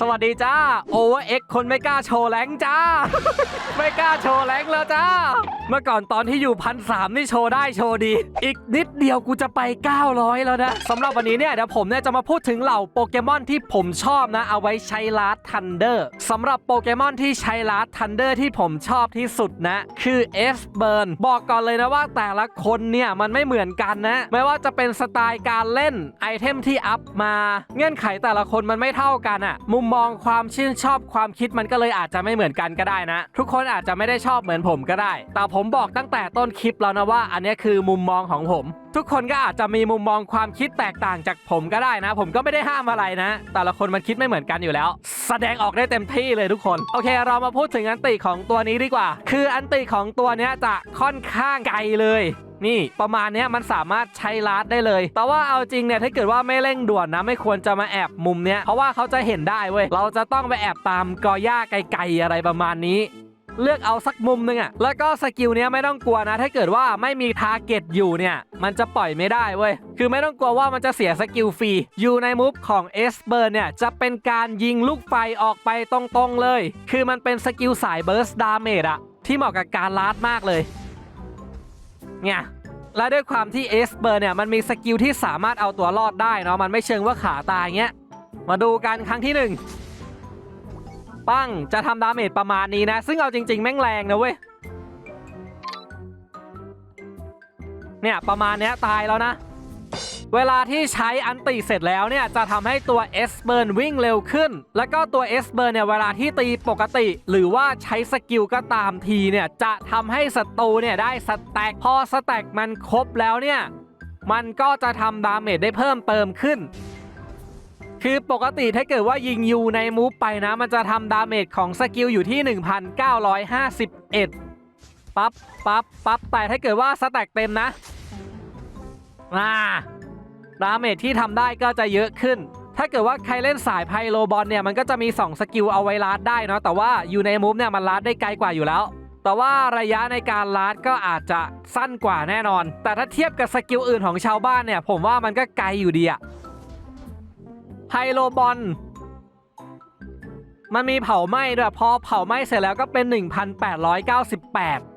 สวัสดีจ้าโอเวอร์เอ็กคนไม่กล้าโชว์แรงจ้า ไม่กล้าโชว์แรงแล้วจ้า เมื่อก่อนตอนที่อยู่พันสามนี่โชว์ได้โชว์ดี อีกนิดเดียวกูจะไป 900 แล้วนะสำหรับวันนี้เนี่ยเดี๋ยวผมเนี่ยจะมาพูดถึงเหล่าโปเกมอนที่ผมชอบนะ เอาไว้ใช้ลาดทันเดอร์สำหรับโปเกมอนที่ใช้ลาดทันเดอร์ที่ผมชอบที่สุดนะ คือเอสเบิร์นบอกก่อนเลยนะว่าแต่ละคนเนี่ยมันไม่เหมือนกันนะ ไม่ว่าจะเป็นสไตล์การเล่นไอเทมที่อัพมา เงื่อนไขแต่ละคนมันไม่เท่ากันอะมุมมองความชื่นชอบความคิดมันก็เลยอาจจะไม่เหมือนกันก็ได้นะ ทุกคนอาจจะไม่ได้ชอบเหมือนผมก็ได้ แต่ผมบอกตั้งแต่ต้นคลิปแล้วนะว่า อันนี้คือมุมมองของผม ทุกคนก็อาจจะมีมุมมองความคิดแตกต่างจากผมก็ได้นะ ผมก็ไม่ได้ห้ามอะไรนะ แต่ละคนมันคิดไม่เหมือนกันอยู่แล้ว แสดงออกได้เต็มที่เลยทุกคน โอเค เรามาพูดถึงอันติของตัวนี้ดีกว่า คืออันติของตัวนี้จะค่อนข้างไกลเลย นี่ประมาณนี้มันสามารถใช้ลาดได้เลย แต่ว่าเอาจริงเนี่ยถ้าเกิดว่าไม่เร่งด่วนนะไม่ควรจะมาแอบมุมเนี้ยเพราะว่าเขาจะเห็นได้เว้ยเราจะต้องไปแอบตามกอหญ้าไกลๆอะไรประมาณนี้เลือกเอาสักมุมหนึงอะแล้วก็สกิลเนี้ยไม่ต้องกลัวนะ ถ้าเกิดว่าไม่มีทาร์เก็ตอยู่เนี่ย มันจะปล่อยไม่ได้เว้ย คือไม่ต้องกลัวว่ามันจะเสียสกิลฟรี อยู่ในมูฟของเอสเบิร์เนี่ย จะเป็นการยิงลูกไฟออกไปตรงๆเลย คือมันเป็นสกิลสายเบิร์สดาเมจอะที่เหมาะกับการลาดมากเลย เนี่ยและด้วยความที่เอสเบอร์เนี่ยมันมีสกิลที่สามารถเอาตัวรอดได้เนาะมันไม่เชิงว่าขาตายเงี้ยมาดูกันครั้งที่หนึ่งปั้งจะทำดาเมจประมาณนี้นะ ซึ่งเอาจริง ๆ แม่งแรงนะเว้ยเนี่ยประมาณเนี้ยตายแล้วนะ เวลาที่ใช้อันติเสร็จแล้วเนี่ยจะทำให้ตัว S burn วิ่งเร็วขึ้น แล้วก็ตัว S burn เนี่ยเวลาที่ตีปกติ หรือว่าใช้สกิลก็ตามทีเนี่ยจะทำให้ศัตรูเนี่ยได้สแต็กพอสแต็กมันครบแล้วเนี่ยมันก็จะทำดาเมจได้เพิ่มเติมขึ้น คือปกติถ้าเกิดว่ายิงยูในมูฟไปนะ มันจะทำดาเมจของสกิลอยู่ที่ 1951 ปั๊บปั๊บปั๊บแต่ถ้าเกิดว่าสแต็กเต็มนะอ่า ดาเมจที่ทำได้ก็จะเยอะขึ้น ถ้าเกิดว่าใครเล่นสายไพโลบอลเนี่ยมันก็จะมี 2 สกิลเอาไว้ลาดได้เนาะแต่ว่าอยู่ในมูฟเนี่ยมันลาดได้ไกลกว่าอยู่แล้ว แต่ว่าระยะในการลาดก็อาจจะสั้นกว่าแน่นอน แต่ถ้าเทียบกับสกิลอื่นของชาวบ้านเนี่ยผมว่ามันก็ไกลอยู่ดีอะไฮโลบอลมันมีเผาไหม้ด้วยพอเผาไหม้เสร็จแล้วก็เป็น 1,898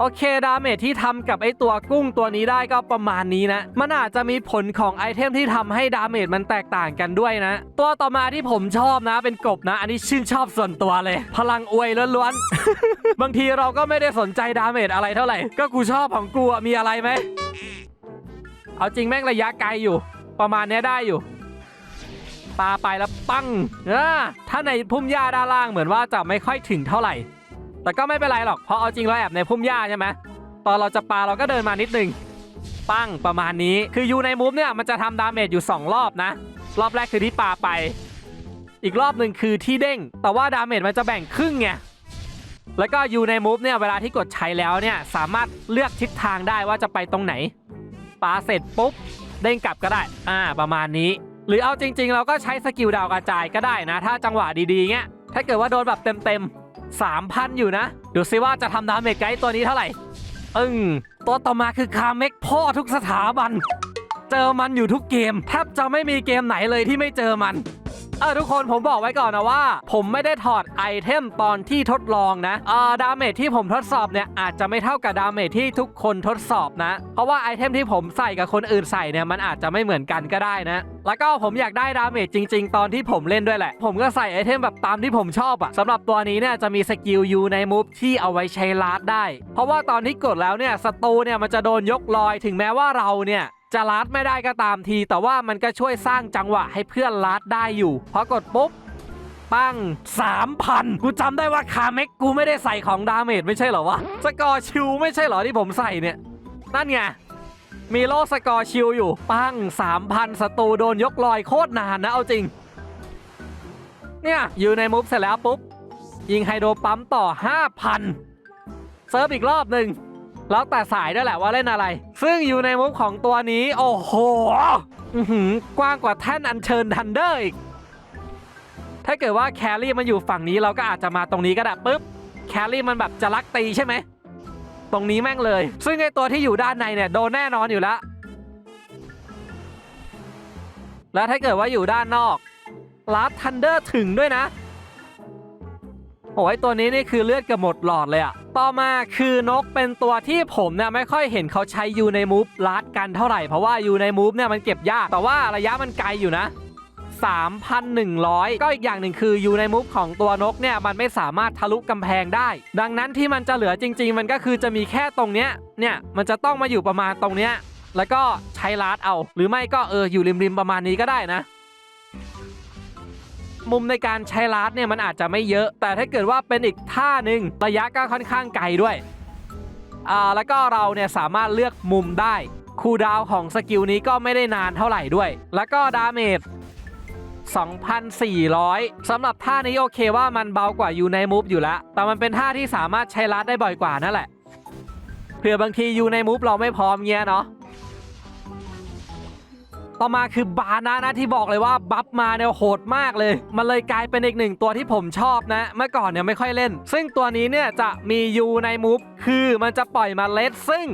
โอเคดาเมจที่ทำกับไอตัวกุ้งตัวนี้ได้ก็ประมาณนี้นะ มันอาจจะมีผลของไอเทมที่ทำให้ดาเมจมันแตกต่างกันด้วยนะ ตัวต่อมาที่ผมชอบนะเป็นกบนะ อันนี้ชื่นชอบส่วนตัวเลย พลังอวยล้วนๆ บางทีเราก็ไม่ได้สนใจดาเมจอะไรเท่าไหร่ ก็กูชอบของกูมีอะไรไหม เอาจริงแม่งระยะไกลอยู่ ประมาณนี้ได้อยู่ปาไปแล้วปังอ่าถ้าในพุ่มหญ้าด้านล่างเหมือนว่าจะไม่ค่อยถึงเท่าไหร่ แต่ก็ไม่เป็นไรหรอกเพราะเอาจริงเราแอบในพุ่มหญ้าใช่ไหมตอนเราจะปาเราก็เดินมานิดนึงปั้งประมาณนี้คืออยู่ในมูฟเนี่ยมันจะทำดาเมจอยู่ 2 รอบนะ รอบแรกคือที่ปาไป อีกรอบหนึ่งคือที่เด้ง แต่ว่าดาเมจมันจะแบ่งครึ่งไงแล้วก็อยู่ในมูฟเนี่ยเวลาที่กดใช้แล้วเนี่ยสามารถเลือกทิศทางได้ว่าจะไปตรงไหนปาเสร็จปุ๊บเด้งกลับก็ได้ อ่า ประมาณนี้ หรือเอาจริง ๆ เราก็ใช้สกิลดาวกระจายก็ได้นะ ถ้าจังหวะดีๆเงี้ยถ้าเกิดว่าโดนแบบเต็มๆ 3,000 อยู่นะ ดูซิว่าจะทำดาเมจไกด์ตัวนี้เท่าไหร่อึ้งตัวต่อมาคือคาเมกพ่อทุกสถาบัน เจอมันอยู่ทุกเกมแทบจะไม่มีเกมไหนเลยที่ไม่เจอมัน เออทุกคนผมบอกไว้ก่อนนะว่า ผมไม่ได้ถอดไอเทมตอนที่ทดลองนะเอ่อดาเมจที่ผมทดสอบเนี่ยอาจจะไม่เท่ากับดาเมจที่ทุกคนทดสอบนะ เพราะว่าไอเทมที่ผมใส่กับคนอื่นใส่เนี่ยมันอาจจะไม่เหมือนกันก็ได้นะ แล้วก็ผมอยากได้ดาเมจจริง ๆ ตอนที่ผมเล่นด้วยแหละ ผมก็ใส่ไอเทมแบบตามที่ผมชอบอะสำหรับตัวนี้เนี่ยจะมีสกิลยูในมูฟที่เอาไว้ใช้ลาดได้ เพราะว่าตอนที่กดแล้วเนี่ยศัตรูเนี่ยมันจะโดนยกลอยถึงแม้ว่าเราเนี่ย จะลัดไม่ได้ก็ตามที แต่ว่ามันก็ช่วยสร้างจังหวะให้เพื่อนลัดได้อยู่พอกดปุ๊บปั้ง3,000 กูจำได้ว่าคาเมกกูไม่ได้ใส่ของดาเมจไม่ใช่เหรอวะ สกอร์ชิลไม่ใช่เหรอที่ผมใส่เนี่ย นั่นไง มีโลสกอร์ชิลอยู่ ปั้ง 3,000ศัตรูโดนยกลอยโคตรนานนะเอาจริง เนี่ย อยู่ในมูฟเสร็จแล้วปุ๊บ ยิงไฮโดรปั๊มต่อ 5,000 เซิร์ฟอีกรอบหนึ่ง แล้วแต่สายด้วยแหละว่าเล่นอะไร ซึ่งอยู่ในมุกของตัวนี้ โอ้โหกว้างกว่าแท่นอัญเชิญทันเดอร์อีก ถ้าเกิดว่าแครี่มันอยู่ฝั่งนี้เราก็อาจจะมาตรงนี้ก็ได้ปุ๊บ แครี่มันแบบจะลักตีใช่ไหม ตรงนี้แม่งเลย ซึ่งไอตัวที่อยู่ด้านในเนี่ยโดนแน่นอนอยู่แล้วแล้วถ้าเกิดว่าอยู่ด้านนอกลัดทันเดอร์ถึงด้วยนะ โอ้ยตัวนี้นี่คือเลือดเกับหมดหลอดเลยอะต่อมาคือนกเป็นตัวที่ผมเนี่ยไม่ค่อยเห็นเขาใช้ยูในมูฟลัดกันเท่าไหร่เพราะว่ายูในมูฟเนี่ยมันเก็บยาก แต่ว่าระยะมันไกลอยู่นะ3,100 ก็อีกอย่างหนึ่งคือยูในมูฟของตัวนกเนี่ยมันไม่สามารถทะลุกำแพงได้ ดังนั้นที่มันจะเหลือจริง ๆ มันก็คือจะมีแค่ตรงเนี้ยเนี่ยมันจะต้องมาอยู่ประมาณตรงเนี้ยแล้วก็ใช้ลัดเอา หรือไม่ก็เอออยู่ริมๆประมาณนี้ก็ได้นะ มุมในการใช้ลัดเนี่ยมันอาจจะไม่เยอะ แต่ถ้าเกิดว่าเป็นอีกท่าหนึ่งระยะก็ค่อนข้างไกลด้วยอ่าแล้วก็เราเนี่ยสามารถเลือกมุมได้คูลดาวของสกิลนี้ก็ไม่ได้นานเท่าไหร่ด้วย แล้วก็ดาเมจ2,400สำหรับท่านี้โอเคว่ามันเบากว่าอยู่ในมูฟอยู่แล้วแต่มันเป็นท่าที่สามารถใช้ลัดได้บ่อยกว่านั่นแหละ เผื่อบางทีอยู่ในมูฟเราไม่พร้อมเงี้ยเนาะ ต่อมาคือบานานะที่บอกเลยว่าบัฟมาเนี่ยโหดมากเลย มันเลยกลายเป็นอีกหนึ่งตัวที่ผมชอบนะ เมื่อก่อนเนี่ยไม่ค่อยเล่น ซึ่งตัวนี้เนี่ยจะมียูในมูฟคือมันจะปล่อยมาเลสซึ่ง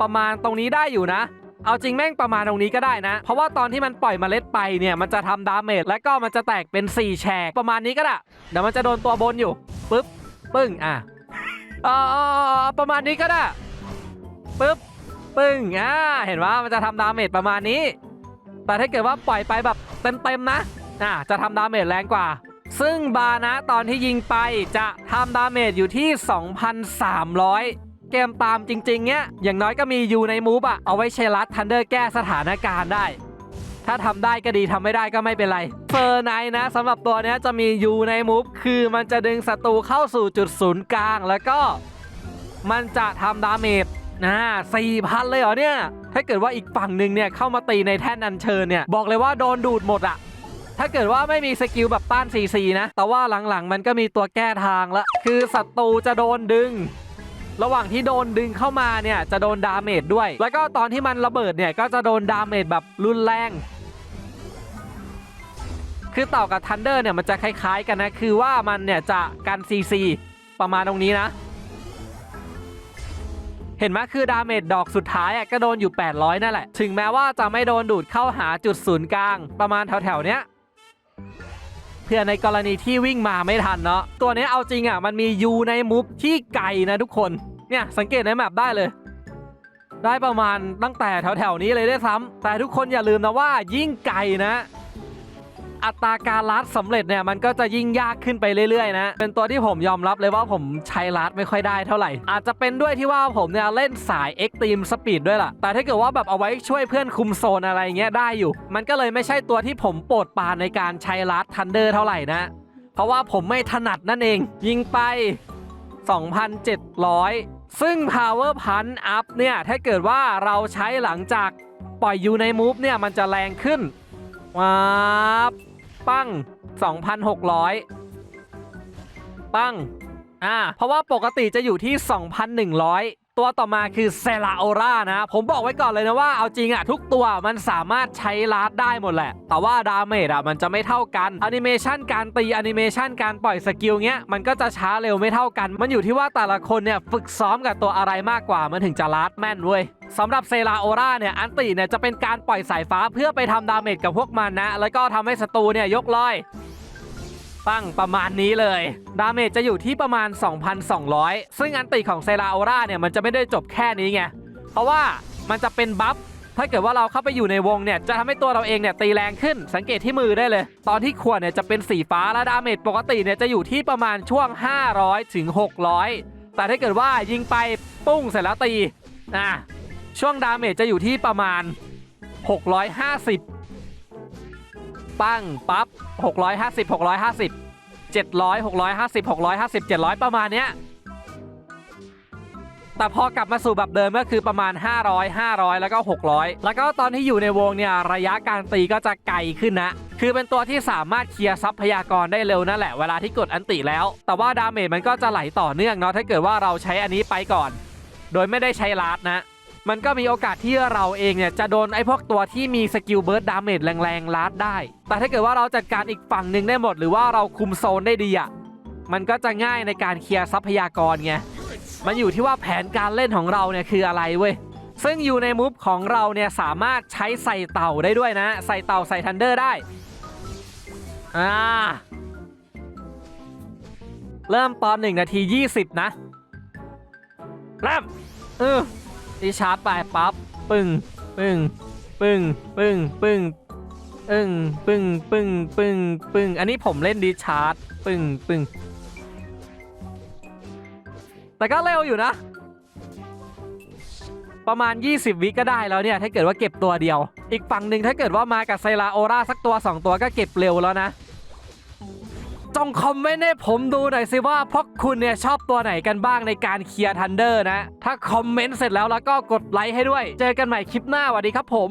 ประมาณตรงนี้ได้อยู่นะเอาจริงแม่งประมาณตรงนี้ก็ได้นะ เพราะว่าตอนที่มันปล่อยมเมล็ดไปเนี่ยมันจะทำดาเมจและก็มันจะแตกเป็น 4 แฉกประมาณนี้ก็ได้เดี๋ยวมันจะโดนตัวบนอยู่ปึ๊บปึ้งอะเออประมาณนี้ก็ได้ปึ๊บปึ้งอ่าเห็นว่ามันจะทำดาเมจประมาณนี้ แต่ถ้าเกิดว่าปล่อยไปแบบเต็มๆนะอ่าจะทำดาเมจแรงกว่า ซึ่งบานะตอนที่ยิงไปจะทำดาเมจอยู่ที่ 2,300เกมตามจริง ๆ เนี้ย อย่างน้อยก็มียูในมูฟอะเอาไว้เชลัสทันเดอร์แก้สถานการณ์ได้ ถ้าทำได้ก็ดีทำไม่ได้ก็ไม่เป็นไร เฟอร์ไนนะสำหรับตัวนี้จะมียูในมูฟคือมันจะดึงศัตรูเข้าสู่จุดศูนย์กลาง แล้วก็มันจะทำดาเมจ นะสี่พันเลยเหรอเนี่ย ถ้าเกิดว่าอีกฝั่งหนึ่งเนี่ยเข้ามาตีในแท่นอัญเชิญเนี่ย บอกเลยว่าโดนดูดหมดอะถ้าเกิดว่าไม่มีสกิลแบบต้าน4 4นะ แต่ว่าหลังๆ มันก็มีตัวแก้ทางละ คือศัตรูจะโดนดึง ระหว่างที่โดนดึงเข้ามาเนี่ย จะโดนดาเมจด้วย แล้วก็ตอนที่มันระเบิดเนี่ย ก็จะโดนดาเมจแบบรุนแรง คือต่อกับทันเดอร์เนี่ยมันจะคล้ายๆกันนะ คือว่ามันเนี่ยจะกัน CC ประมาณตรงนี้นะ เห็นไหมคือดาเมจดอกสุดท้ายอะก็โดนอยู่ 800 นั่นแหละ ถึงแม้ว่าจะไม่โดนดูดเข้าหาจุดศูนย์กลาง ประมาณแถวๆเนี้ยเพื่อในกรณีที่วิ่งมาไม่ทันเนาะตัวนี้เอาจริงอะมันมียูในมูฟที่ไกลนะทุกคนเนี่ยสังเกตในแมปได้เลย ได้ประมาณตั้งแต่แถวๆนี้เลยได้ซ้ำแต่ทุกคนอย่าลืมนะว่ายิ่งไกลนะ อัตราการลัดสำเร็จเนี่ยมันก็จะยิ่งยากขึ้นไปเรื่อยๆนะ เป็นตัวที่ผมยอมรับเลยว่าผมใช้ลัดไม่ค่อยได้เท่าไหร่ อาจจะเป็นด้วยที่ว่าผมเนี่ยเล่นสายเอ็กตรีมสปีดด้วยล่ะ แต่ถ้าเกิดว่าแบบเอาไว้ช่วยเพื่อนคุมโซนอะไรเงี้ยได้อยู่ มันก็เลยไม่ใช่ตัวที่ผมโปรดปานในการใช้ลัดทันเดอร์เท่าไหร่นะ เพราะว่าผมไม่ถนัดนั่นเอง ยิงไป 2,700ซึ่ง power punch up เนี่ย ถ้าเกิดว่าเราใช้หลังจากปล่อยอยู่ในมูฟเนี่ย มันจะแรงขึ้น ว้าปั้ง 2,600 ปั้ง อ่า เพราะว่าปกติจะอยู่ที่ 2,100ตัวต่อมาคือเซราโอรานะ ผมบอกไว้ก่อนเลยนะว่าเอาจริงอะทุกตัวมันสามารถใช้ลาดได้หมดแหละ แต่ว่าดาเมจอะมันจะไม่เท่ากันแอนิเมชันการตีแอนิเมชันการปล่อยสกิลเงี้ยมันก็จะช้าเร็วไม่เท่ากัน มันอยู่ที่ว่าแต่ละคนเนี่ยฝึกซ้อมกับตัวอะไรมากกว่ามันถึงจะลาดแม่นเว้ย สำหรับเซราโอราเนี่ยอันติเนี่ยจะเป็นการปล่อยสายฟ้าเพื่อไปทำดาเมจกับพวกมันนะ แล้วก็ทำให้ศัตรูเนี่ยยกลอยปั้งประมาณนี้เลย ดาเมจจะอยู่ที่ประมาณ 2,200 ซึ่งอันติของเซราโอราเนี่ยมันจะไม่ได้จบแค่นี้ไง เพราะว่ามันจะเป็นบัฟถ้าเกิดว่าเราเข้าไปอยู่ในวงเนี่ยจะทำให้ตัวเราเองเนี่ยตีแรงขึ้น สังเกตที่มือได้เลย ตอนที่ขวดเนี่ยจะเป็นสีฟ้าและดาเมจปกติเนี่ยจะอยู่ที่ประมาณช่วง 500ถึง600 แต่ถ้าเกิดว่ายิงไปปุ้งเสร็จแล้วตีอะ ช่วงดาเมจจะอยู่ที่ประมาณ 650 ปั้งปั๊บ650 650 700 650 650 700 ประมาณเนี้ย แต่พอกลับมาสู่แบบเดิมก็คือประมาณ 500 500 แล้วก็ 600 แล้วก็ตอนที่อยู่ในวงเนี่ย ระยะการตีก็จะไกลขึ้นนะ คือเป็นตัวที่สามารถเคลียร์ทรัพยากรได้เร็วนั่นแหละเวลาที่กดอันติแล้ว แต่ว่าดาเมจมันก็จะไหลต่อเนื่องเนาะถ้าเกิดว่าเราใช้อันนี้ไปก่อน โดยไม่ได้ใช้ลาดนะ มันก็มีโอกาสที่เราเองเนี่ยจะโดนไอ้พวกตัวที่มีสกิลเบิร์ดดาเมจแรงๆลาดได้ แต่ถ้าเกิดว่าเราจัดการอีกฝั่งหนึ่งได้หมด หรือว่าเราคุมโซนได้ดีอะมันก็จะง่ายในการเคลียร์ทรัพยากรไง มันอยู่ที่ว่าแผนการเล่นของเราเนี่ยคืออะไรเว้ย ซึ่งอยู่ในมูฟของเราเนี่ยสามารถใช้ใส่เต่าได้ด้วยนะ ใส่เต่าใส่ทันเดอร์ได้ อ่า เริ่มตอน1นาที 20 นะ เริ่มเออ รีชาร์จไปปั๊บปึ้งปึ้งปึ้งปึ้งปึ้งอึ้งปึ้งปึ้งปึ้งปึ้งอันนี้ผมเล่นดีชาร์จปึ้งปึ้งแต่ก็เร็วอยู่นะ ประมาณ 20 วิก็ได้แล้วเนี่ย ถ้าเกิดว่าเก็บตัวเดียว อีกฝั่งหนึ่งถ้าเกิดว่ามากับไซลาโอราสักตัว 2 ตัวก็เก็บเร็วแล้วนะ จงคอมเมนต์ให้ผมดูหน่อยสิว่าพวกคุณเนี่ยชอบตัวไหนกันบ้างในการเคลียร์ทันเดอร์นะ ถ้าคอมเมนต์เสร็จแล้วแล้วก็กดไลค์ให้ด้วย เจอกันใหม่คลิปหน้าสวัสดีครับผม